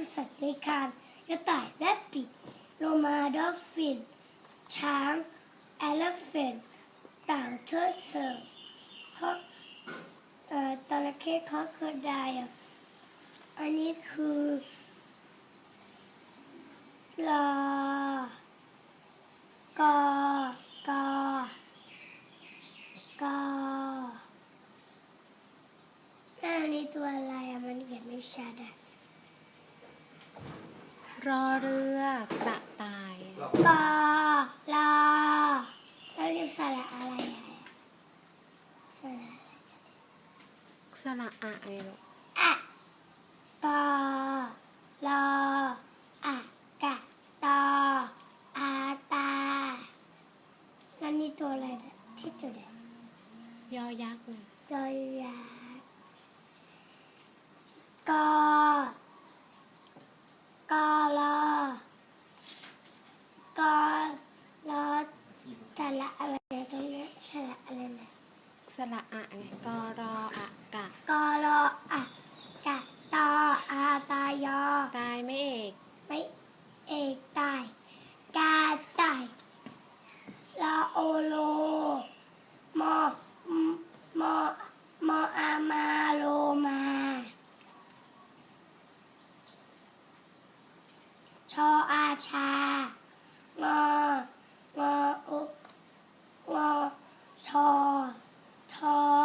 คือสัตว์เลื้อยคลานกระต่ายแรดปิดโลมาดอฟฟิน ช้างแอลเฟนต่าเทิดเทิร์เพราะเอ่อตระเข้เขาเคยได้อะอันนี้คือลากอกอกอแล้วอันนี้ตัวอะไรอะมันเขียนไม่ชัดอะ รอเรือกระต่ายกอลาแล้วนี่สระอะไรอะสระสระอะไงลูกอะกอลออะกะตออาตาแล้วนี่ตัวอะไรเนี่ยที่ตัวไหนยอยักษ์ไงยอยากอ สระอะไงกอรออะกะกอรออะกะตออาตายอตายไม่เอกไม่เอกตายกาตายลาโอโลมอมอมออามาโลมาชออาชางองออุงอทอ ha